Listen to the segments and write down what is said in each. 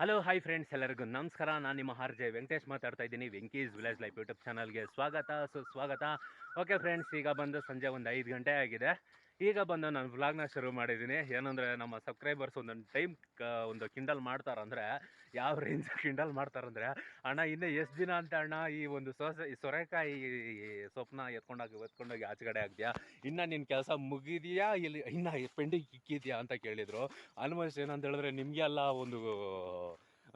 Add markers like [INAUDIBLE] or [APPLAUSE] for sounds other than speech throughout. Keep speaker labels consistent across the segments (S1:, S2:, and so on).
S1: Hello hi friends ಎಲ್ಲರಿಗೂ ನಮಸ್ಕಾರ. ನಾನು ನಿಮ್ಮ ಆರ್ ವೆಂಕಟೇಶ್ ಮಾತಾಡ್ತಾ ಇದ್ದೀನಿ. ವೆಂಕೀಸ್ ವಿಲೇಜ್ ಲೈಫ್ ಯೂಟ್ಯೂಬ್ ಚಾನಲ್ಗೆ ಸ್ವಾಗತ. ಸುಸ್ವಾಗತ ಓಕೆ ಫ್ರೆಂಡ್ಸ್ ಈಗ ಬಂದು ಸಂಜೆ ಒಂದು ಐದು ಗಂಟೆ ಆಗಿದೆ. ಈಗ ಬಂದು ನಾನು ವ್ಲಾಗ್ನ ಶುರು ಮಾಡಿದ್ದೀನಿ. ಏನಂದರೆ ನಮ್ಮ ಸಬ್ಸ್ಕ್ರೈಬರ್ಸ್ ಒಂದೊಂದು ಟೈಮ್ ಒಂದು ಕಿಂಡಲ್ ಮಾಡ್ತಾರಂದರೆ, ಯಾವ ರೇಂಜ್ ಕಿಂಡಲ್ ಮಾಡ್ತಾರಂದರೆ, ಅಣ್ಣ, ಇನ್ನೂ ಎಷ್ಟು ದಿನ ಅಂತ ಅಣ್ಣ, ಈ ಒಂದು ಸೊಸೆ ಸೊರೆಕಾಯಿ ಸೊಪ್ಪನ್ನ ಎತ್ಕೊಂಡೋಗಿ ಎತ್ಕೊಂಡೋಗಿ ಆಚೆಗಡೆ ಆಗಿದ್ಯಾ ಇನ್ನು ನಿನ್ನ ಕೆಲಸ ಮುಗಿದೆಯಾ? ಇಲ್ಲಿ, ಇನ್ನು ಪೆಂಡಿಂಗ್ ಇಕ್ಕಿದ್ಯಾ ಅಂತ ಕೇಳಿದರು. ಆಲ್ಮೋಸ್ಟ್ ಏನಂತ ಹೇಳಿದ್ರೆ ನಿಮಗೆಲ್ಲ ಒಂದು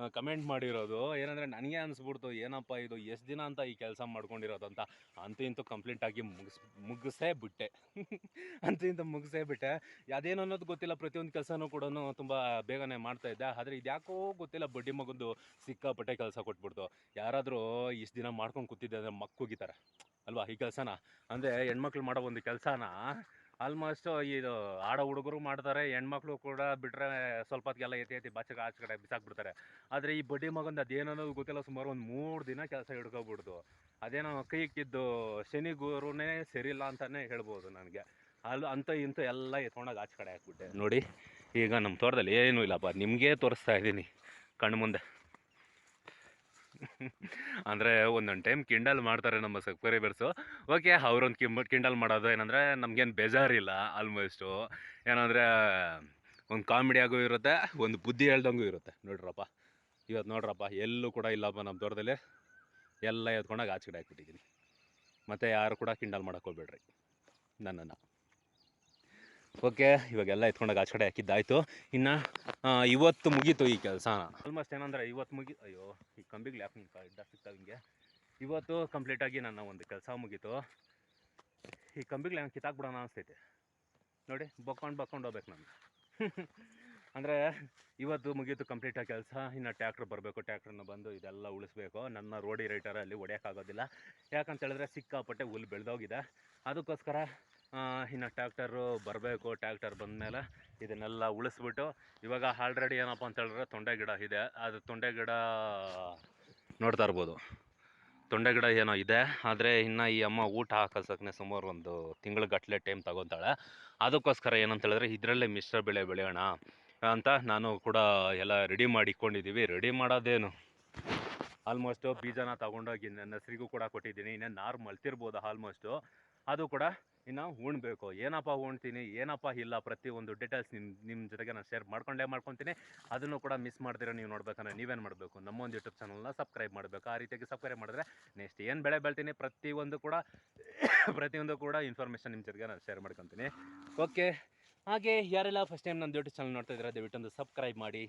S1: ಕಮೆಂಟ್ ಮಾಡಿರೋದು, ಏನಂದರೆ ನನಗೆ ಅನಿಸ್ಬಿಡ್ತು, ಏನಪ್ಪ ಇದು, ಎಷ್ಟು ದಿನ ಅಂತ ಈ ಕೆಲಸ ಮಾಡ್ಕೊಂಡಿರೋದು ಅಂತ? ಅಂತೂ ಇಂತೂ ಕಂಪ್ಲೀಟ್ ಆಗಿ ಮುಗಿಸ್, ಮುಗಿಸೇ ಬಿಟ್ಟೆ. [LAUGHS] ಅಂತೂ ಇಂತೂ ಮುಗಿಸೇ ಬಿಟ್ಟೆ. ಅದೇನು ಅನ್ನೋದು ಗೊತ್ತಿಲ್ಲ, ಪ್ರತಿಯೊಂದು ಕೆಲಸನೂ ಕೂಡ ತುಂಬ ಬೇಗನೆ ಮಾಡ್ತಾ ಇದ್ದೆ. ಆದರೆ ಇದ್ಯಾಕೋ ಗೊತ್ತಿಲ್ಲ, ಬಡ್ಡಿ ಮಗಂದು ಸಿಕ್ಕಾಪಟ್ಟೆ ಕೆಲಸ ಕೊಟ್ಬಿಡ್ತು. ಯಾರಾದರೂ ಇಷ್ಟು ದಿನ ಮಾಡ್ಕೊಂಡು ಕೂತಿದ್ದೆ ಅಂದರೆ ಮಕ್ಕುಗಿತಾರೆ ಅಲ್ವಾ ಈ ಕೆಲಸನ? ಅಂದರೆ ಹೆಣ್ಮಕ್ಳು ಮಾಡೋ ಒಂದು ಕೆಲಸನ? ಆಲ್ಮೋಸ್ಟ್ ಇದು ಆಡೋ ಹುಡುಗರು ಮಾಡ್ತಾರೆ, ಹೆಣ್ಮಕ್ಳು ಕೂಡ ಬಿಟ್ಟರೆ ಸ್ವಲ್ಪ ಹೊತ್ತಿಗೆಲ್ಲ ಎತ್ತಿ ಎತ್ತಿ ಬಚ್ಚಗೆ ಆಚೆ ಕಡೆ ಬಿಸಾಕ್ಬಿಡ್ತಾರೆ. ಆದರೆ ಈ ಬಡ್ಡಿ ಮಗಂದು ಅದೇನೋ ಗೊತ್ತಿಲ್ಲ, ಸುಮಾರು ಒಂದು ಮೂರು ದಿನ ಕೆಲಸ ಹಿಡ್ಕೊಬಿಡ್ತು ಅದೇನೋ ಕೈ ಇಕ್ಕಿದ್ದು ಶನಿ ಗುರುನೇ ಸರಿಯಿಲ್ಲ ಅಂತಲೇ ಹೇಳ್ಬೋದು ನನಗೆ. ಅಲ್ಲಿ ಅಂತ ಇಂತ ಎಲ್ಲ ಎತ್ಕೊಂಡಾಗ ಆಚೆ ಕಡೆ ಹಾಕ್ಬಿಟ್ಟೆ. ನೋಡಿ, ಈಗ ನಮ್ಮ ತೋಟದಲ್ಲಿ ಏನೂ ಇಲ್ಲಪ್ಪ, ನಿಮಗೇ ತೋರಿಸ್ತಾ ಇದ್ದೀನಿ ಕಣ್ಣು ಮುಂದೆ. ಅಂದರೆ ಒಂದೊಂದು ಟೈಮ್ ಕಿಂಡಲ್ ಮಾಡ್ತಾರೆ ನಮ್ಮ ಸಬ್ಸ್ಕ್ರೈಬರ್ಸು ಓಕೆ ಅವ್ರೊಂದು ಕಿಂಬ ಕಿಂಡಲ್ ಮಾಡೋದು ಏನಂದರೆ ನಮಗೇನು ಬೇಜಾರಿಲ್ಲ ಆಲ್ಮೋಸ್ಟು ಏನಂದರೆ ಒಂದು ಕಾಮಿಡಿಯಾಗೂ ಇರುತ್ತೆ, ಒಂದು ಬುದ್ಧಿ ಹೇಳ್ದಂಗೂ ಇರುತ್ತೆ. ನೋಡ್ರಪ್ಪ ಇವತ್ತು ನೋಡ್ರಪ್ಪ, ಎಲ್ಲೂ ಕೂಡ ಇಲ್ಲಪ್ಪ ನಮ್ಮ ತೋಟದಲ್ಲಿ ಎಲ್ಲ ಎತ್ಕೊಂಡಾಗ ಆಚೆ ಕಡೆ ಹಾಕ್ಬಿಟ್ಟಿದ್ದೀನಿ ಮತ್ತು ಯಾರು ಕೂಡ ಕಿಂಡಲ್ ಮಾಡೋಕ್ಕೋಗ್ಬೇಡ್ರಿ ನನ್ನನ್ನು. ಓಕೆ, ಇವಾಗೆಲ್ಲ ಎತ್ಕೊಂಡಾಗ ಆಚೆ ಕಡೆ ಹಾಕಿದ್ದಾಯಿತು. ಇನ್ನು ಇವತ್ತು ಮುಗೀತು ಈ ಕೆಲಸ ಆಲ್ಮೋಸ್ಟ್ ಏನಂದರೆ ಇವತ್ತು ಮುಗಿ, ಅಯ್ಯೋ, ಈ ಕಂಬಿಗಳು ಯಾಕೆ ನಿಂತ, ಇದ್ದ ಸಿಗ್ತಾವೆ ಹಿಂಗೆ. ಇವತ್ತು ಕಂಪ್ಲೀಟಾಗಿ ನನ್ನ ಒಂದು ಕೆಲಸ ಮುಗೀತು. ಈ ಕಂಬಿಗಳು ಹೆಂಗೆ ಕಿತ್ತಾಕ್ಬಿಡೋಣ ಅನಿಸ್ತೈತೆ. ನೋಡಿ, ಬಕ್ಕೊಂಡು ಬಕ್ಕೊಂಡು ಹೋಗ್ಬೇಕು ನಾನು. [LAUGHS] ಅಂದರೆ, ಇವತ್ತು ಮುಗೀತು ಕಂಪ್ಲೀಟಾಗಿ ಕೆಲಸ. ಇನ್ನು ಟ್ಯಾಕ್ಟ್ರ್ ಬರಬೇಕು ಟ್ಯಾಕ್ಟ್ರನ್ನ ಬಂದು ಇದೆಲ್ಲ ಉಳಿಸ್ಬೇಕು. ನನ್ನ ರೋಡಿ ರೈಟರಲ್ಲಿ ಹೊಡೆಯೋಕ್ಕಾಗೋದಿಲ್ಲ ಯಾಕಂತ ಹೇಳಿದ್ರೆ ಸಿಕ್ಕಾಪಟ್ಟೆ ಹುಲ್ಲು ಬೆಳೆದೋಗಿದೆ. ಅದಕ್ಕೋಸ್ಕರ ಇನ್ನು ಟ್ಯಾಕ್ಟರು ಬರಬೇಕು. ಟ್ಯಾಕ್ಟರ್ ಬಂದಮೇಲೆ ಇದನ್ನೆಲ್ಲ ಉಳಿಸ್ಬಿಟ್ಟು ಇವಾಗ ಆಲ್ರೆಡಿ ಏನಪ್ಪ ಅಂತ ಹೇಳಿದ್ರೆ ತೊಂಡೆ ಗಿಡ ಇದೆ. ಅದು ತೊಂಡೆ ಗಿಡ ನೋಡ್ತಾ ಇರ್ಬೋದು. ತೊಂಡೆ ಗಿಡ ಏನೋ ಇದೆ. ಆದರೆ ಇನ್ನು ಈ ಅಮ್ಮ ಊಟ ಹಾಕೋಸಕ್ಕೆ ಸುಮಾರು ಒಂದು ತಿಂಗಳ ಗಟ್ಟಲೆ ಟೈಮ್ ತಗೊತಾಳೆ. ಅದಕ್ಕೋಸ್ಕರ ಏನಂತ ಹೇಳಿದ್ರೆ ಇದರಲ್ಲೇ ಮಿಶ್ರ ಬೆಳೆ ಬೆಳೆಯೋಣ ಅಂತ ನಾನು ಕೂಡ ಎಲ್ಲ ರೆಡಿ ಮಾಡಿ ಇಟ್ಕೊಂಡಿದ್ದೀವಿ ರೆಡಿ ಮಾಡೋದೇನು? ಆಲ್ಮೋಸ್ಟು ಬೀಜನ ತಗೊಂಡೋಗಿ ನನ್ನ ಹೆಸರಿಗೂ ಕೂಡ ಕೊಟ್ಟಿದ್ದೀನಿ. ಇನ್ನೇನು ನಾರು ಮಲ್ತಿರ್ಬೋದು ಆಲ್ಮೋಸ್ಟು ಅದು ಕೂಡ ಇನ್ನು ಉಣ್ಬೇಕು ಏನಪ್ಪ ಉಣ್ತೀನಿ ಏನಪ್ಪ ಇಲ್ಲ ಪ್ರತಿಯೊಂದು ಡೀಟೇಲ್ಸ್ ನಿಮ್ಮ ನಿಮ್ಮ ಜೊತೆಗೆ ನಾನು ಶೇರ್ ಮಾಡ್ಕೊಂಡೇ ಮಾಡ್ಕೊತೀನಿ. ಅದನ್ನು ಕೂಡ ಮಿಸ್ ಮಾಡ್ತೀರಾ ನೀವು ನೋಡ್ಬೇಕಂದ್ರೆ ನೀವೇನು ಮಾಡಬೇಕು? ನಮ್ಮೊಂದು ಯೂಟ್ಯೂಬ್ ಚಾನಲ್ನ ಸಬ್ಸ್ಕ್ರೈಬ್ ಮಾಡಬೇಕು. ಆ ರೀತಿಯಾಗಿ ಸಬ್ಸ್ಕ್ರೈಬ್ ಮಾಡಿದ್ರೆ ನೆಕ್ಸ್ಟ್ ಏನು ಬೆಳೆ ಬೆಳ್ತೀನಿ ಪ್ರತಿಯೊಂದು ಕೂಡ [COUGHS] ಪ್ರತಿಯೊಂದು ಕೂಡ ಇನ್ಫಾರ್ಮೇಷನ್ ನಿಮ್ಮ ಜೊತೆಗೆ ನಾನು ಶೇರ್ ಮಾಡ್ಕೊತೀನಿ. ಓಕೆ ಹಾಗೆ ಯಾರೆಲ್ಲ ಫಸ್ಟ್ ಟೈಮ್ ನನ್ನ ಯೂಟ್ಯೂಬ್ ಚಾನಲ್ ನೋಡ್ತಾ ದಯವಿಟ್ಟು ಒಂದು ಸಬ್ಸ್ಕ್ರೈಬ್ ಮಾಡಿ.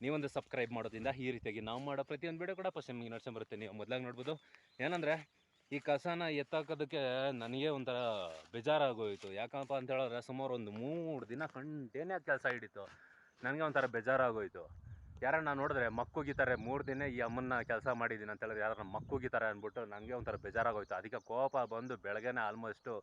S1: ನೀವೊಂದು ಸಬ್ಸ್ಕ್ರೈಬ್ ಮಾಡೋದ್ರಿಂದ ಈ ರೀತಿಯಾಗಿ ನಾವು ಮಾಡೋ ಪ್ರತಿಯೊಂದು ವಿಡಿಯೋ ಕೂಡ ಫಸ್ಟ್ ಟೈಮ್ ನಡೆಸ್ಕೊಂಬರುತ್ತೆ ನೀವು ಮೊದಲಾಗಿ ನೋಡ್ಬೋದು. ಏನಂದರೆ ಈ ಕಸನ ಎತ್ತಾಕೋದಕ್ಕೆ ನನಗೆ ಒಂಥರ ಬೇಜಾರಾಗೋಯಿತು. ಯಾಕಪ್ಪ ಅಂತ ಹೇಳಿದ್ರೆ ಸುಮಾರು ಒಂದು ಮೂರು ದಿನ ಕಂಟೇನೇ ಕೆಲಸ ಹಿಡಿತು. ನನಗೆ ಒಂಥರ ಬೇಜಾರಾಗೋಯಿತು. ಯಾರನ್ನ ನೋಡಿದ್ರೆ ಮಕ್ಕುಗಿತಾರೆ ಮೂರು ದಿನ ಈ ಅಮ್ಮನ್ನ ಕೆಲಸ ಮಾಡಿದ್ದೀನಿ ಅಂತ ಹೇಳಿದ್ರೆ ಯಾರನ್ನ ಮಕ್ಕುಗಿತಾರೆ ಅಂದ್ಬಿಟ್ಟು ನನಗೆ ಒಂಥರ ಬೇಜಾರಾಗೋಯ್ತು. ಅದಕ್ಕೆ ಕೋಪ ಬಂದು ಬೆಳಗ್ಗೆನೇ ಆಲ್ಮೋಸ್ಟು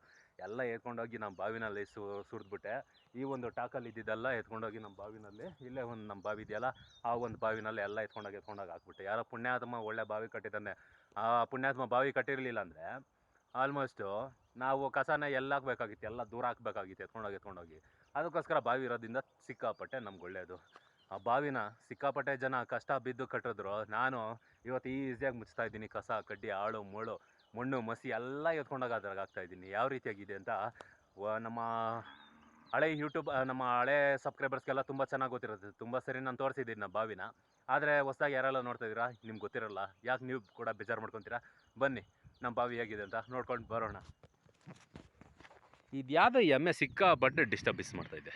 S1: ಎಲ್ಲ ಎತ್ಕೊಂಡೋಗಿ ನಮ್ಮ ಬಾವಿನಲ್ಲಿ ಸು, ಸುರಿದ್ಬಿಟ್ಟೆ. ಈ ಒಂದು ಟಾಕಲ್ಲಿ ಇದ್ದಿದ್ದೆಲ್ಲ ಎತ್ಕೊಂಡೋಗಿ ನಮ್ಮ ಬಾವಿನಲ್ಲಿ, ಇಲ್ಲೇ ಒಂದು ನಮ್ಮ ಬಾವಿ ಇದೆಯಲ್ಲ, ಆ ಒಂದು ಬಾವಿನಲ್ಲಿ ಎಲ್ಲ ಎತ್ಕೊಂಡೋಗಿ ಎತ್ಕೊಂಡೋಗಿ ಹಾಕ್ಬಿಟ್ಟೆ. ಯಾರೋ ಪುಣ್ಯಾತ್ಮ ಒಳ್ಳೆ ಬಾವಿ ಕಟ್ಟಿದ್ದಾನೆ. ಆ ಪುಣ್ಯಾತ್ಮ ಬಾವಿ ಕಟ್ಟಿರಲಿಲ್ಲ ಅಂದರೆ ಆಲ್ಮೋಸ್ಟು ನಾವು ಕಸನ ಎಲ್ಲ ಹಾಕ್ಬೇಕಾಗಿತ್ತು, ಎಲ್ಲ ದೂರ ಹಾಕ್ಬೇಕಾಗಿತ್ತು, ಎತ್ಕೊಂಡೋಗಿ ಎತ್ಕೊಂಡೋಗಿ. ಅದಕ್ಕೋಸ್ಕರ ಬಾವಿ ಇರೋದ್ರಿಂದ ಸಿಕ್ಕಾಪಟ್ಟೆ ನಮ್ಗೆ ಒಳ್ಳೆಯದು ಆ ಬಾವಿನ ಸಿಕ್ಕಾಪಟ್ಟೆ ಜನ ಕಷ್ಟ ಬಿದ್ದು ಕಟ್ಟಿದ್ರು. ನಾನು ಇವತ್ತು ಈಸಿಯಾಗಿ ಮುಚ್ತಾ ಇದ್ದೀನಿ. ಕಸ, ಕಡ್ಡಿ ಆಳು ಮುಳು ಮಣ್ಣು, ಮಸಿ ಎಲ್ಲ ಎತ್ಕೊಂಡಾಗ ಅದ್ರಾಗ ಆಗ್ತಾ ಇದ್ದೀನಿ. ಯಾವ ರೀತಿಯಾಗಿದೆ ಅಂತ ನಮ್ಮ ಹಳೆ ಯೂಟ್ಯೂಬ್ ನಮ್ಮ ಹಳೆ ಸಬ್ಸ್ಕ್ರೈಬರ್ಸ್ಗೆಲ್ಲ ತುಂಬ ಚೆನ್ನಾಗಿ ಗೊತ್ತಿರುತ್ತೆ. ತುಂಬ ಸರಿ ನಾನು ತೋರಿಸಿದ್ದೀನಿ ನಮ್ಮ ಬಾವಿನ. ಆದರೆ ಹೊಸ್ದಾಗಿ ಯಾರೆಲ್ಲ ನೋಡ್ತಾ ಇದ್ದೀರಾ? ನಿಮ್ಗೆ ಗೊತ್ತಿರಲ್ಲ. ಯಾಕೆ ನೀವು ಕೂಡ ಬೇಜಾರು ಮಾಡ್ಕೊತೀರಾ? ಬನ್ನಿ, ನಮ್ಮ ಬಾವಿ ಹೇಗಿದೆ ಅಂತ ನೋಡ್ಕೊಂಡು ಬರೋಣ. ಇದು ಯಾವುದೋ ಎಮ್ಮೆ ಸಿಕ್ಕಾಪಟ್ಟೆ ಡಿಸ್ಟರ್ಬಿಸ್ ಮಾಡ್ತಾ ಇದೆ.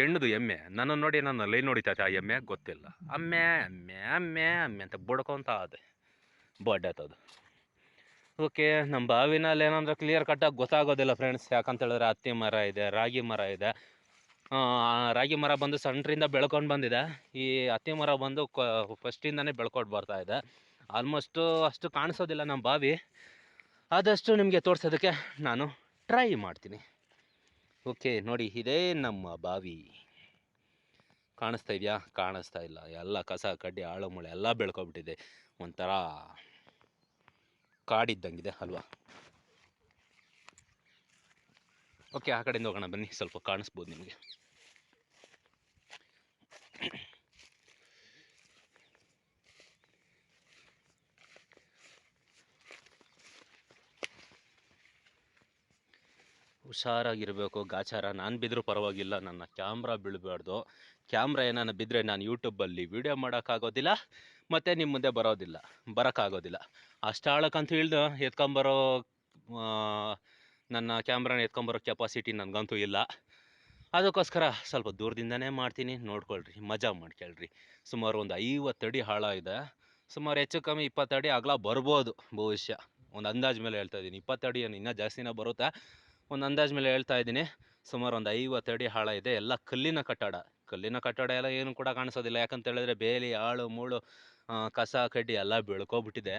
S1: ಹೆಣ್ಣದು ಎಮ್ಮೆ. ನನ್ನ ನೋಡಿ ನನ್ನ ಲೈನ್ ನೋಡಿತಾ ಆ ಎಮ್ಮೆ ಗೊತ್ತಿಲ್ಲ. ಅಮ್ಮೆ ಅಮ್ಮೆ ಅಮ್ಮೆ ಅಮ್ಮೆ ಅಂತ ಬಡ್ಕೊಂತ ಅದೆ. ಬಡ್ಡತ್ತದು ಓಕೆ ನಮ್ಮ ಬಾವಿನಲ್ಲಿ ಏನಂದ್ರೆ ಕ್ಲಿಯರ್ ಕಟ್ಟಾಗಿ ಗೊತ್ತಾಗೋದಿಲ್ಲ ಫ್ರೆಂಡ್ಸ್ ಯಾಕಂತ ಹೇಳಿದ್ರೆ ಹತ್ತಿ ಮರ ಇದೆ, ರಾಗಿ ಮರ ಇದೆ. ರಾಗಿ ಮರ ಬಂದು ಸಣ್ಣರಿಂದ ಬೆಳ್ಕೊಂಡು ಬಂದಿದೆ. ಈ ಹತ್ತಿ ಮರ ಬಂದು ಫಸ್ಟಿಂದನೇ ಬೆಳ್ಕೊಂಡು ಬರ್ತಾ ಇದೆ. ಆಲ್ಮೋಸ್ಟು ಅಷ್ಟು ಕಾಣಿಸೋದಿಲ್ಲ ನಮ್ಮ ಬಾವಿ. ಆದಷ್ಟು ನಿಮಗೆ ತೋರಿಸೋದಕ್ಕೆ ನಾನು ಟ್ರೈ ಮಾಡ್ತೀನಿ. ಓಕೆ, ನೋಡಿ ಇದೇ ನಮ್ಮ ಬಾವಿ. ಕಾಣಿಸ್ತಾ ಇದೆಯಾ? ಕಾಣಿಸ್ತಾ ಇಲ್ಲ. ಎಲ್ಲ ಕಸ, ಕಡ್ಡಿ, ಆಳು, ಮುಳೆ ಎಲ್ಲ ಬೆಳ್ಕೊಬಿಟ್ಟಿದೆ. ಒಂಥರ ಕಾಡಿದ್ದಂಗಿದೆ ಅಲ್ವಾ? ಓಕೆ, ಆ ಕಡೆಯಿಂದ ಹೋಗೋಣ ಬನ್ನಿ. ಸ್ವಲ್ಪ ಕಾಣಿಸ್ಬೋದು ನಿಮಗೆ. ಹುಷಾರಾಗಿರಬೇಕು, ಗಾಚಾರ. ನಾನು ಬಿದ್ದರೂ ಪರವಾಗಿಲ್ಲ, ನನ್ನ ಕ್ಯಾಮ್ರಾ ಬೀಳಬಾರ್ದು. ಕ್ಯಾಮ್ರಾ ಏನಾನ ಬಿದ್ದರೆ ನಾನು ಯೂಟ್ಯೂಬಲ್ಲಿ ವೀಡಿಯೋ ಮಾಡೋಕ್ಕಾಗೋದಿಲ್ಲ, ಮತ್ತು ನಿಮ್ಮ ಮುಂದೆ ಬರೋದಿಲ್ಲ, ಬರೋಕ್ಕಾಗೋದಿಲ್ಲ. ಅಷ್ಟು ಹೇಳ್ದು ಎತ್ಕೊಂಬರೋ ನನ್ನ ಕ್ಯಾಮ್ರಾನ ಎತ್ಕೊಂಬರೋ ಕೆಪಾಸಿಟಿ ನನಗಂತೂ ಇಲ್ಲ. ಅದಕ್ಕೋಸ್ಕರ ಸ್ವಲ್ಪ ದೂರದಿಂದನೇ ಮಾಡ್ತೀನಿ. ನೋಡ್ಕೊಳ್ರಿ, ಮಜಾ ಮಾಡ್ಕೊಳ್ರಿ. ಸುಮಾರು ಒಂದು ಐವತ್ತಡಿ ಆಳ ಇದೆ. ಸುಮಾರು ಹೆಚ್ಚು ಕಮ್ಮಿ ಇಪ್ಪತ್ತಡಿ ಅಗಲ ಬರ್ಬೋದು, ಭವಿಷ್ಯ. ಒಂದು ಅಂದಾಜು ಮೇಲೆ ಹೇಳ್ತಾ ಇದ್ದೀನಿ ಇಪ್ಪತ್ತಡಿ ಏನು, ಇನ್ನೂ ಜಾಸ್ತಿನೇ ಬರುತ್ತೆ? ಒಂದು ಅಂದಾಜು ಮೇಲೆ ಹೇಳ್ತಾ ಇದ್ದೀನಿ. ಸುಮಾರು ಒಂದು ಐವತ್ತು ಅಡಿ ಆಳ ಇದೆ. ಎಲ್ಲ ಕಲ್ಲಿನ ಕಟ್ಟಡ. ಕಲ್ಲಿನ ಕಟ್ಟಡ ಎಲ್ಲ ಏನು ಕೂಡ ಕಾಣಿಸೋದಿಲ್ಲ. ಯಾಕಂತ ಹೇಳಿದ್ರೆ ಬೇಲಿ, ಆಳು, ಮೂಳು ಕಸ, ಕಡ್ಡಿ ಎಲ್ಲ ಬೆಳ್ಕೊಬಿಟ್ಟಿದೆ.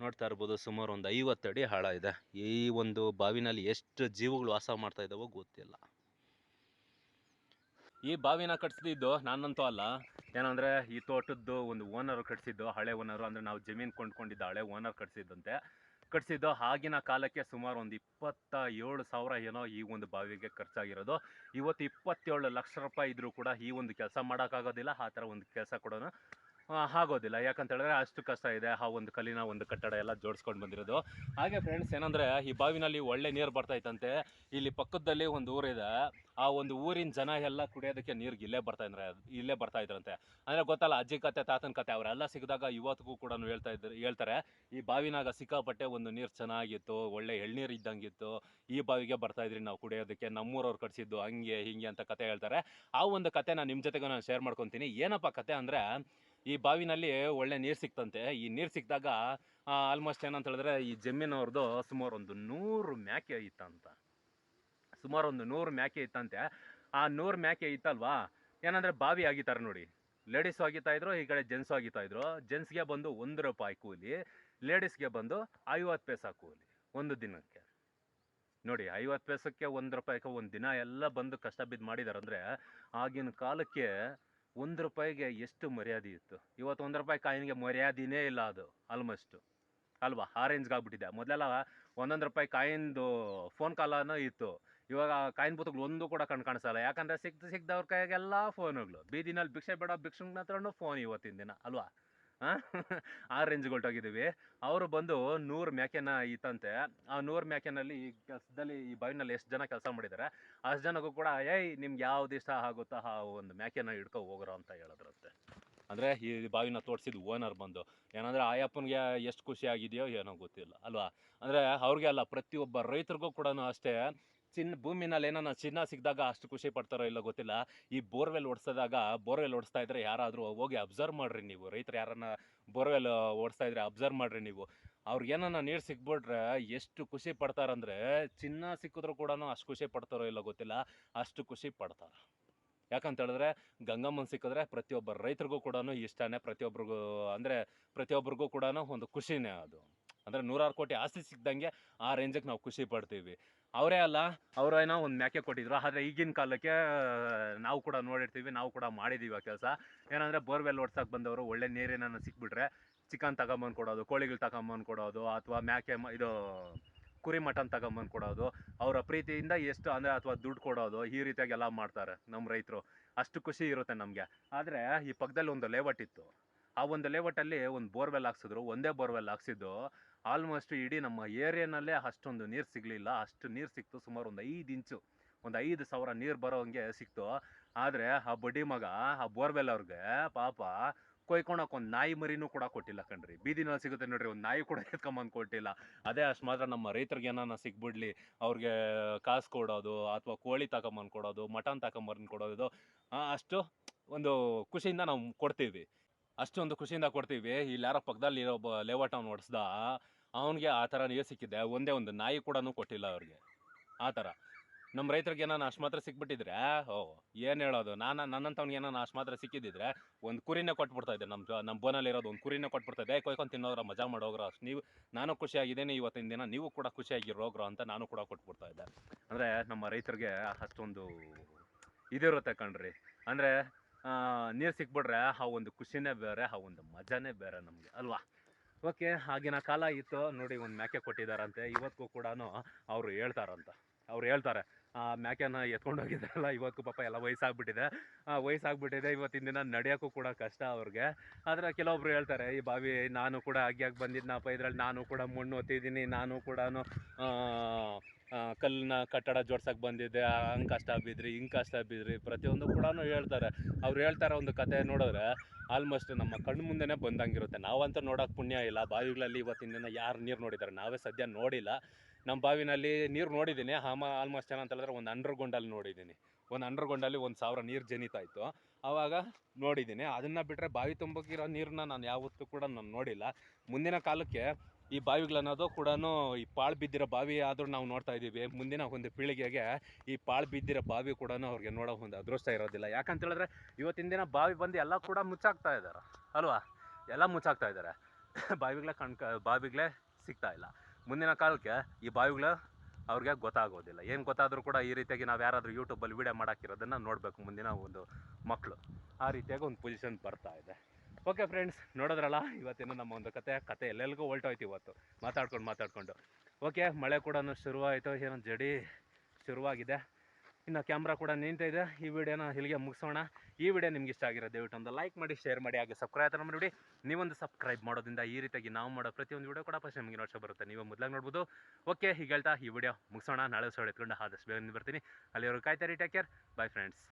S1: ನೋಡ್ತಾ ಇರ್ಬೋದು ಸುಮಾರು ಒಂದು ಐವತ್ತು ಅಡಿ ಆಳ ಇದೆ. ಈ ಒಂದು ಬಾವಿನಲ್ಲಿ ಎಷ್ಟು ಜೀವಗಳು ವಾಸ ಮಾಡ್ತಾ ಇದ್ದಾವೋ ಗೊತ್ತಿಲ್ಲ. ಈ ಬಾವಿನ ಕಟ್ಸಿದ್ದು ನಾನಂತೂ ಅಲ್ಲ. ಏನಂದ್ರೆ ಈ ತೋಟದ್ದು ಒಂದು ಓನರ್ ಕಟ್ಸಿದ್ದು. ಹಳೆ ಓನರು ಅಂದ್ರೆ ನಾವು ಜಮೀನು ಕೊಂಡ್ಕೊಂಡಿದ್ದ ಹಳೆ ಓನರ್ ಕಟ್ಸಿದ್ದಂತೆ. ಕಟ್ಸಿದ್ದು ಆಗಿನ ಕಾಲಕ್ಕೆ ಸುಮಾರು ಒಂದು ಇಪ್ಪತ್ತ ಏಳು ಸಾವಿರ ಏನೋ ಈ ಒಂದು ಬಾವಿಗೆ ಖರ್ಚಾಗಿರೋದು. ಇವತ್ತು ಇಪ್ಪತ್ತೇಳು ಲಕ್ಷ ರೂಪಾಯಿ ಇದ್ರೂ ಕೂಡ ಈ ಒಂದು ಕೆಲಸ ಮಾಡೋಕ್ಕಾಗೋದಿಲ್ಲ. ಆ ಥರ ಒಂದು ಕೆಲಸ ಕೂಡ ಆಗೋದಿಲ್ಲ. ಯಾಕಂತ ಹೇಳಿದ್ರೆ ಅಷ್ಟು ಕಷ್ಟ ಇದೆ. ಆ ಒಂದು ಕಲ್ಲಿನ ಒಂದು ಕಟ್ಟಡ ಎಲ್ಲ ಜೋಡಿಸ್ಕೊಂಡು ಬಂದಿರೋದು. ಹಾಗೆ ಫ್ರೆಂಡ್ಸ್ ಏನಂದ್ರೆ ಈ ಬಾವಿನಲ್ಲಿ ಒಳ್ಳೆ ನೀರು ಬರ್ತಾ ಇತ್ತಂತೆ. ಇಲ್ಲಿ ಪಕ್ಕದಲ್ಲಿ ಒಂದು ಊರಿದೆ. ಆ ಒಂದು ಊರಿನ ಜನ ಎಲ್ಲ ಕುಡಿಯೋದಕ್ಕೆ ನೀರಿಗೆ ಇಲ್ಲೇ ಬರ್ತಾ ಇದ್ರೆ, ಇಲ್ಲೇ ಬರ್ತಾ ಇದ್ರಂತೆ. ಅಂದ್ರೆ ಗೊತ್ತಲ್ಲ, ಅಜ್ಜಿ ಕತೆ, ತಾತನ ಕತೆ, ಅವರೆಲ್ಲ ಸಿಕ್ಕಿದಾಗ ಇವತ್ತಿಗೂ ಕೂಡ ಹೇಳ್ತಾ ಇದ್ರು, ಹೇಳ್ತಾರೆ, ಈ ಬಾವಿನಾಗ ಸಿಕ್ಕಾಪಟ್ಟೆ ಒಂದು ನೀರು ಚೆನ್ನಾಗಿತ್ತು, ಒಳ್ಳೆ ಎಳ್ನೀರು ಇದ್ದಂಗಿತ್ತು. ಈ ಬಾವಿಗೆ ಬರ್ತಾ ಇದ್ರಿ, ನಾವು ಕುಡಿಯೋದಕ್ಕೆ ನಮ್ಮೂರವ್ರು ಕಟ್ಸಿದ್ದು ಹಂಗೆ, ಹಿಂಗೆ ಅಂತ ಕತೆ ಹೇಳ್ತಾರೆ. ಆ ಒಂದು ಕತೆ ನಾನು ನಿಮ್ಮ ಜೊತೆಗೂ ನಾನು ಶೇರ್ ಮಾಡ್ಕೊತೀನಿ. ಏನಪ್ಪ ಕತೆ ಅಂದ್ರೆ ಈ ಬಾವಿನಲ್ಲಿ ಒಳ್ಳೆ ನೀರು ಸಿಕ್ತಂತೆ. ಈ ನೀರು ಸಿಕ್ಕಿದಾಗ ಆಲ್ಮೋಸ್ಟ್ ಏನಂತ ಹೇಳಿದ್ರೆ ಈ ಜಮೀನವ್ರದ್ದು ಸುಮಾರು ಒಂದು ನೂರು ಮ್ಯಾಕೆ ಇತ್ತಂತ. ಸುಮಾರು ಒಂದು ನೂರು ಮ್ಯಾಕೆ ಇತ್ತಂತೆ. ಆ ನೂರು ಮ್ಯಾಕೆ ಇತ್ತಲ್ವಾ? ಏನಂದ್ರೆ ಬಾವಿ ಆಗಿತಾರೆ ನೋಡಿ. ಲೇಡೀಸು ಇದ್ರು, ಈ ಕಡೆ ಜೆಂಟ್ಸು ಇದ್ರು. ಜೆಂಟ್ಸ್ಗೆ ಬಂದು ಒಂದು ರೂಪಾಯಿ ಕೂಲಿ, ಲೇಡೀಸ್ಗೆ ಬಂದು ಐವತ್ತು ಪೈಸಾ ಕೂಲಿ ಒಂದು ದಿನಕ್ಕೆ. ನೋಡಿ, ಐವತ್ತು ಪೈಸಕ್ಕೆ ಒಂದು ರೂಪಾಯಿಗೆ ಒಂದು ದಿನ ಎಲ್ಲ ಬಂದು ಕಷ್ಟ ಬಿದ್ದು ಮಾಡಿದಾರೆ ಅಂದರೆ ಆಗಿನ ಕಾಲಕ್ಕೆ ಒಂದು ರೂಪಾಯಿಗೆ ಎಷ್ಟು ಮರ್ಯಾದೆ ಇತ್ತು? ಇವತ್ತು ಒಂದು ರೂಪಾಯಿ ಕಾಯಿನ್ಗೆ ಮರ್ಯಾದೆನೇ ಇಲ್ಲ ಅದು ಆಲ್ಮೋಸ್ಟ್ ಅಲ್ವಾ? ರೇಂಜ್ಗೆ ಆಗ್ಬಿಟ್ಟಿದೆ. ಮೊದಲೆಲ್ಲ ಒಂದೊಂದು ರೂಪಾಯಿ ಕಾಯಿಂದು ಫೋನ್ ಕಾಲನೂ ಇತ್ತು. ಇವಾಗ ಕಾಯಿನ್ ಬೂತ್ಗಳು ಒಂದು ಕೂಡ ಕಣ್ ಕಾಣಿಸಲ್ಲ. ಯಾಕಂದ್ರೆ ಸಿಕ್ತ ಸಿಕ್ದವ್ರ ಕೈಯಾಗೆಲ್ಲ ಫೋನುಗಳು ಬೀದಿನಲ್ಲಿ ಭಿಕ್ಷೆ ಬೇಡ ಭಿಕ್ಷುನ ಹತ್ರನೂ ಫೋನ್ ಇವತ್ತಿನ ದಿನ, ಅಲ್ವಾ? ಆ? [LAUGHS] ರೇಂಜ್ಗೆ ಹೊರಟೋಗಿದ್ದೀವಿ ಅವರು ಬಂದು ನೂರು ಮ್ಯಾಕೆನ ಇತ್ತಂತೆ ಆ ನೂರು ಮ್ಯಾಕೆನಲ್ಲಿ ಈ ಕೆಲಸದಲ್ಲಿ ಈ ಬಾವಿನಲ್ಲಿ ಎಷ್ಟು ಜನ ಕೆಲಸ ಮಾಡಿದ್ದಾರೆ ಅಷ್ಟು ಜನಕ್ಕೂ ಕೂಡ, ಏಯ್, ನಿಮ್ಗೆ ಯಾವ್ದು ಇಷ್ಟ ಆಗುತ್ತಾ? ಆ ಒಂದು ಮ್ಯಾಕೆನ ಹಿಡ್ಕೊ ಹೋಗ್ರೋ ಅಂತ ಹೇಳಿದ್ರಂತೆ. ಅಂದರೆ ಈ ಬಾವಿನ ತೋರಿಸಿದ ಓನರ್ ಬಂದು, ಏನಂದರೆ ಆಯಪ್ಪನಿಗೆ ಎಷ್ಟು ಖುಷಿ ಆಗಿದೆಯೋ ಏನೋ ಗೊತ್ತಿಲ್ಲ. ಅಲ್ವಾ? ಅಂದರೆ ಅವ್ರಿಗೆ ಅಲ್ಲ, ಪ್ರತಿಯೊಬ್ಬ ರೈತರಿಗೂ ಕೂಡ ಅಷ್ಟೇ ಚಿನ್ನ ಭೂಮಿನಲ್ಲಿ ಏನೋ ಚಿನ್ನ ಸಿಕ್ಕಿದಾಗ ಅಷ್ಟು ಖುಷಿ ಪಡ್ತಾರೋ ಇಲ್ಲ ಗೊತ್ತಿಲ್ಲ. ಈ ಬೋರ್ವೆಲ್ ಓಡಿಸಿದಾಗ ಬೋರ್ವೆಲ್ ಓಡಿಸ್ತಾ ಇದ್ರೆ ಯಾರಾದರೂ ಹೋಗಿ ಅಬ್ಸರ್ವ್ ಮಾಡಿರಿ ನೀವು. ರೈತರು ಯಾರನ್ನ ಬೋರ್ವೆಲ್ ಓಡಿಸ್ತಾ ಇದ್ರೆ ಅಬ್ಸರ್ವ್ ಮಾಡಿರಿ ನೀವು. ಅವ್ರಿಗೆ ಏನನ್ನ ನೀರು ಸಿಕ್ಬಿಟ್ರೆ ಎಷ್ಟು ಖುಷಿ ಪಡ್ತಾರಂದ್ರೆ ಚಿನ್ನ ಸಿಕ್ಕಿದ್ರು ಕೂಡ ಅಷ್ಟು ಖುಷಿ ಪಡ್ತಾರೋ ಇಲ್ಲ ಗೊತ್ತಿಲ್ಲ, ಅಷ್ಟು ಖುಷಿ ಪಡ್ತಾರೆ. ಯಾಕಂತ ಹೇಳಿದ್ರೆ ಗಂಗಮ್ಮನ ಸಿಕ್ಕಿದ್ರೆ ಪ್ರತಿಯೊಬ್ಬ ರೈತರಿಗೂ ಕೂಡ ಇಷ್ಟನೇ ಪ್ರತಿಯೊಬ್ಬರಿಗೂ ಅಂದರೆ ಪ್ರತಿಯೊಬ್ಬರಿಗೂ ಕೂಡ ಒಂದು ಖುಷಿನೇ ಅದು. ಅಂದರೆ ನೂರಾರು ಕೋಟಿ ಆಸ್ತಿ ಸಿಕ್ಕಿದಂಗೆ ಆ ರೇಂಜಿಗೆ ನಾವು ಖುಷಿ ಪಡ್ತೀವಿ. ಅವರೇ ಅಲ್ಲ ಅವರೇನೋ ಒಂದು ಮ್ಯಾಕೆ ಕೊಟ್ಟಿದ್ರು. ಆದರೆ ಈಗಿನ ಕಾಲಕ್ಕೆ ನಾವು ಕೂಡ ನೋಡಿರ್ತೀವಿ, ನಾವು ಕೂಡ ಮಾಡಿದ್ದೀವಿ ಆ ಕೆಲಸ. ಏನಂದರೆ ಬೋರ್ವೆಲ್ ಓಡ್ಸಕ್ಕೆ ಬಂದವರು ಒಳ್ಳೆ ನೀರೇನೋ ಸಿಕ್ಬಿಟ್ರೆ ಚಿಕನ್ ತಗೊಂಬಂದು ಕೊಡೋದು, ಕೋಳಿಗಳು ತಗೊಂಬಂದು ಕೊಡೋದು, ಅಥವಾ ಮ್ಯಾಕೆ ಇದು ಕುರಿ ಮಟನ್ ತಗೊಂಬಂದು ಕೊಡೋದು, ಅವರ ಪ್ರೀತಿಯಿಂದ ಎಷ್ಟು ಅಂದರೆ ಅಥವಾ ದುಡ್ಡು ಕೊಡೋದು, ಈ ರೀತಿಯಾಗಿ ಎಲ್ಲ ಮಾಡ್ತಾರೆ ನಮ್ಮ ರೈತರು. ಅಷ್ಟು ಖುಷಿ ಇರುತ್ತೆ ನಮಗೆ. ಆದರೆ ಈ ಪಕ್ಕದಲ್ಲಿ ಒಂದು ಲೇಔಟ್ ಇತ್ತು. ಆ ಒಂದು ಲೇಔಟಲ್ಲಿ ಒಂದು ಬೋರ್ವೆಲ್ ಹಾಕ್ಸಿದ್ರು, ಒಂದೇ ಬೋರ್ವೆಲ್ ಹಾಕ್ಸಿದ್ದು ಆಲ್ಮೋಸ್ಟ್ ಇಡೀ ನಮ್ಮ ಏರಿಯಾನಲ್ಲೇ ಅಷ್ಟೊಂದು ನೀರು ಸಿಗಲಿಲ್ಲ. ಅಷ್ಟು ನೀರು ಸಿಕ್ತು ಸುಮಾರು ಒಂದು ಐದು ಇಂಚು. ಒಂದು ಐದು ಸಾವಿರ ನೀರು ಬರೋಂಗೆ ಸಿಕ್ತು. ಆದರೆ ಆ ಬಡ್ಡಿ ಮಗ, ಆ ಬೋರ್ವೆಲ್ ಅವ್ರಿಗೆ ಪಾಪ ಕೊಯ್ಕೊಳಕ್ಕೆ ಒಂದು ನಾಯಿ ಮರಿನೂ ಕೂಡ ಕೊಟ್ಟಿಲ್ಲ ಕಣ್ರಿ. ಬೀದಿನಲ್ಲಿ ಸಿಗುತ್ತೆ ನೋಡ್ರಿ, ಒಂದು ನಾಯಿ ಕೂಡ ಎತ್ಕೊಂಬಂದು ಕೊಟ್ಟಿಲ್ಲ. ಅದೇ ಅಷ್ಟು ಮಾತ್ರ ನಮ್ಮ ರೈತರಿಗೆ ಏನಾನ ಸಿಕ್ಬಿಡ್ಲಿ ಅವ್ರಿಗೆ ಕಾಸು ಕೊಡೋದು ಅಥವಾ ಕೋಳಿ ತಗೊಂಬಂದು ಕೊಡೋದು, ಮಟನ್ ತಗೊಂಬಂದು ಕೊಡೋದು ಅಷ್ಟು ಒಂದು ಖುಷಿಯಿಂದ ನಾವು ಕೊಡ್ತೀವಿ. ಅಷ್ಟೊಂದು ಖುಷಿಯಿಂದ ಕೊಡ್ತೀವಿ. ಇಲ್ಲಿ ಯಾರೋ ಪಕ್ಕದಲ್ಲಿ ಇರೋ ಒಬ್ಬ ಲೇಔಟ್ ಅವ್ನು ಓಡಿಸ್ದ. ಅವನಿಗೆ ಆ ಥರ ನೀರು ಸಿಕ್ಕಿದೆ. ಒಂದೇ ಒಂದು ನಾಯಿ ಕೂಡ ಕೊಟ್ಟಿಲ್ಲ ಅವ್ರಿಗೆ. ಆ ಥರ. ನಮ್ಮ ರೈತರಿಗೆ ಏನಾನ ಅಷ್ಟು ಮಾತ್ರ ಸಿಕ್ಬಿಟ್ಟಿದ್ರೆ, ಓ, ಏನು ಹೇಳೋದು? ನಾನು, ನನ್ನಂಥವ್ನಿಗೆ ಏನಾನ ಅಷ್ಟು ಮಾತ್ರ ಸಿಕ್ಕಿದ್ದಿದ್ರೆ ಒಂದು ಕುರಿನೇ ಕೊಟ್ಬಿಡ್ತಾ ಇದ್ದೆ. ನಮ್ಮ ನಮ್ಮ ಬೋನಲ್ಲಿರೋದು ಒಂದು ಕುರಿನೇ ಕೊಟ್ಬಿಡ್ತಾ ಇದ್ದೆ. ಕೊಯ್ಕೊಂಡು ತಿನ್ನೋದ್ರ ಮಜಾ ಮಾಡೋಗ್ರ ಅಷ್ಟು. ನೀವು, ನಾನು ಖುಷಿಯಾಗಿದ್ದೇನೆ, ಇವತ್ತಿನ ದಿನ ನೀವು ಕೂಡ ಖುಷಿಯಾಗಿರೋಗ್ರೋ ಅಂತ ನಾನು ಕೂಡ ಕೊಟ್ಬಿಡ್ತಾ ಇದ್ದೆ. ಅಂದರೆ ನಮ್ಮ ರೈತರಿಗೆ ಅಷ್ಟೊಂದು ಇದಿರುತ್ತೆ ಕಣ್ರಿ. ಅಂದರೆ ನೀರು ಸಿಕ್ಬಿಟ್ರೆ ಆ ಒಂದು ಖುಷಿನೇ ಬೇರೆ, ಆ ಒಂದು ಮಜಾನೇ ಬೇರೆ ನಮಗೆ, ಅಲ್ವಾ? ಓಕೆ, ಆಗಿನ ಕಾಲ ಇತ್ತು. ನೋಡಿ, ಒಂದು ಮ್ಯಾಕೆ ಕೊಟ್ಟಿದ್ದಾರಂತೆ. ಇವತ್ತಿಗೂ ಕೂಡ ಅವರು ಹೇಳ್ತಾರಂತ. ಅವ್ರು ಹೇಳ್ತಾರೆ, ಆ, ಮ್ಯಾಕೆನ ಎತ್ಕೊಂಡು ಹೋಗಿದ್ದಾರಲ್ಲ ಇವತ್ತು ಪಾಪ ಎಲ್ಲ ವಯಸ್ಸಾಗ್ಬಿಟ್ಟಿದೆ. ವಯಸ್ಸಾಗ್ಬಿಟ್ಟಿದೆ. ಇವತ್ತಿನ ದಿನ ನಡೆಯೋಕ್ಕೂ ಕೂಡ ಕಷ್ಟ ಅವ್ರಿಗೆ. ಆದರೆ ಕೆಲವೊಬ್ರು ಹೇಳ್ತಾರೆ, ಈ ಬಾವಿ, ನಾನು ಕೂಡ ಆಗಿಯಾಗಿ ಬಂದಿದ್ನಪ್ಪ. ಇದ್ರಲ್ಲಿ ನಾನು ಕೂಡ ಮಣ್ಣು ಹೊತ್ತಿದ್ದೀನಿ ನಾನು ಕೂಡ ಕಲ್ಲಿನ ಕಟ್ಟಡ ಜೋಡ್ಸಕ್ಕೆ ಬಂದಿದ್ದೆ ಹಂಗೆ ಕಷ್ಟ ಬಿದ್ರಿ ಹಿಂಗೆ ಕಷ್ಟ ಬಿದ್ರಿ, ಪ್ರತಿಯೊಂದು ಕೂಡ ಹೇಳ್ತಾರೆ. ಅವ್ರು ಹೇಳ್ತಾರೆ ಒಂದು ಕತೆ ನೋಡಿದ್ರೆ ಆಲ್ಮೋಸ್ಟ್ ನಮ್ಮ ಕಣ್ಣು ಮುಂದೆನೇ ಬಂದಂಗಿರುತ್ತೆ. ನಾವಂತೂ ನೋಡೋಕೆ ಪುಣ್ಯ ಇಲ್ಲ. ಬಾವಿಗಳಲ್ಲಿ ಇವತ್ತಿನ ದಿನ ಯಾರು ನೀರು ನೋಡಿದ್ದಾರೆ? ನಾವೇ ಸದ್ಯ ನೋಡಿಲ್ಲ. ನಮ್ಮ ಬಾವಿನಲ್ಲಿ ನೀರು ನೋಡಿದ್ದೀನಿ. ಹಾಮ ಆಲ್ಮೋಸ್ಟ್ ಏನಂತ ಹೇಳಿದ್ರೆ ಒಂದು ಅಂಡರ್ಗ್ರೌಂಡಲ್ಲಿ ನೋಡಿದ್ದೀನಿ. ಒಂದು ಅಂಡರ್ಗ್ರೌಂಡಲ್ಲಿ ಒಂದು ಸಾವಿರ ನೀರು ಜನಿತಾ ಇತ್ತು. ಆವಾಗ ನೋಡಿದ್ದೀನಿ. ಅದನ್ನು ಬಿಟ್ಟರೆ ಬಾವಿ ತುಂಬಕ್ಕಿರೋ ನೀರನ್ನ ನಾನು ಯಾವತ್ತೂ ಕೂಡ ನಾನು ನೋಡಿಲ್ಲ. ಮುಂದಿನ ಕಾಲಕ್ಕೆ ಈ ಬಾವಿಗಳನ್ನೋದು ಕೂಡ ಈ ಪಾಳು ಬಿದ್ದಿರೋ ಬಾವಿ ಆದರೂ ನಾವು ನೋಡ್ತಾ ಇದ್ದೀವಿ. ಮುಂದಿನ ಒಂದು ಪೀಳಿಗೆಗೆ ಈ ಪಾಳು ಬಿದ್ದಿರೋ ಬಾವಿ ಕೂಡ ಅವ್ರಿಗೆ ನೋಡೋ ಒಂದು ಅದೃಷ್ಟ ಇರೋದಿಲ್ಲ. ಯಾಕಂತ ಹೇಳಿದ್ರೆ ಇವತ್ತಿನ ದಿನ ಬಾವಿ ಬಂದು ಎಲ್ಲ ಕೂಡ ಮುಚ್ಚಾಕ್ತಾ ಇದ್ದಾರೆ. ಅಲ್ವಾ? ಎಲ್ಲ ಮುಚ್ಚಾಕ್ತಾ ಇದ್ದಾರೆ. ಬಾವಿಗಳೇ ಕಣ್ಕ ಬಾವಿಗಳೇ ಸಿಗ್ತಾ ಇಲ್ಲ. ಮುಂದಿನ ಕಾಲಕ್ಕೆ ಈ ಬಾವಿಗಳು ಅವ್ರಿಗೆ ಗೊತ್ತಾಗೋದಿಲ್ಲ. ಏನು ಗೊತ್ತಾದರೂ ಕೂಡ ಈ ರೀತಿಯಾಗಿ ನಾವು ಯಾರಾದರೂ ಯೂಟ್ಯೂಬಲ್ಲಿ ವೀಡಿಯೋ ಮಾಡಾಕಿರೋದನ್ನು ನೋಡಬೇಕು ಮುಂದಿನ ಒಂದು ಮಕ್ಕಳು ಆ ರೀತಿಯಾಗಿ ಒಂದು ಪೊಸಿಷನ್ ಬರ್ತಾ ಇದೆ. ಓಕೆ ಫ್ರೆಂಡ್ಸ್ ನೋಡಿದ್ರಲ್ಲ? ಇವತ್ತೇನು ನಮ್ಮ ಒಂದು ಕತೆ ಕತೆ ಎಲ್ಲೆಲ್ಲಿಗೂ ಹೊಲ್ಟೋಯ್ತು ಇವತ್ತು. ಮಾತಾಡ್ಕೊಂಡು ಮಾತಾಡ್ಕೊಂಡು. ಓಕೆ ಮಳೆ ಕೂಡ ಶುರುವಾಯಿತು, ಏನೋ ಜಡಿ ಶುರುವಾಗಿದೆ. ಇನ್ನು ಕ್ಯಾಮ್ರಾ ಕೂಡ ನಿಂತಿದೆ ಈ ವಿಡಿಯೋನ ಇಲ್ಲಿಗೆ ಮುಗಿಸೋಣ. ಈ ವಿಡಿಯೋ ನಿಮ್ಗೆ ಇಷ್ಟ ಆಗಿರೋ ದಯವಿಟ್ಟು ಒಂದು ಲೈಕ್ ಮಾಡಿ ಶೇರ್ ಮಾಡಿ, ಹಾಗೆ ಸಬ್ಸ್ಕ್ರೈಬ್ ಮಾಡಿ ನೋಡಿ ನೀವೊಂದು ಸಬ್ಸ್ಕ್ರೈಬ್ ಮಾಡೋದ್ರಿಂದ ಈ ರೀತಿಯಾಗಿ ನಾವು ಮಾಡೋ ಪ್ರತಿಯೊಂದು ವಿಡಿಯೋ ಕೂಡ ಫಸ್ಟ್ ನಿಮಗೆ ನೋಡ್ಸೋ ಬರುತ್ತೆ. ನೀವು ಮೊದಲಾಗಿ ನೋಡ್ಬೋದು. ಓಕೆ ಹೀಗೆ ಹೇಳ್ತಾ ಈ ವಿಡಿಯೋ ಮುಗಿಸೋಣ. ನಾಳೆ ಸೋಡ್ ಎತ್ಕೊಂಡು ಆದಷ್ಟು ಬೇಗ ಬರ್ತೀನಿ ಅಲ್ಲಿವರೆಗೂ ಕಾಯ್ತಾರೆ ಟೇಕ್ ಕೇರ್ ಬೈ ಫ್ರೆಂಡ್ಸ್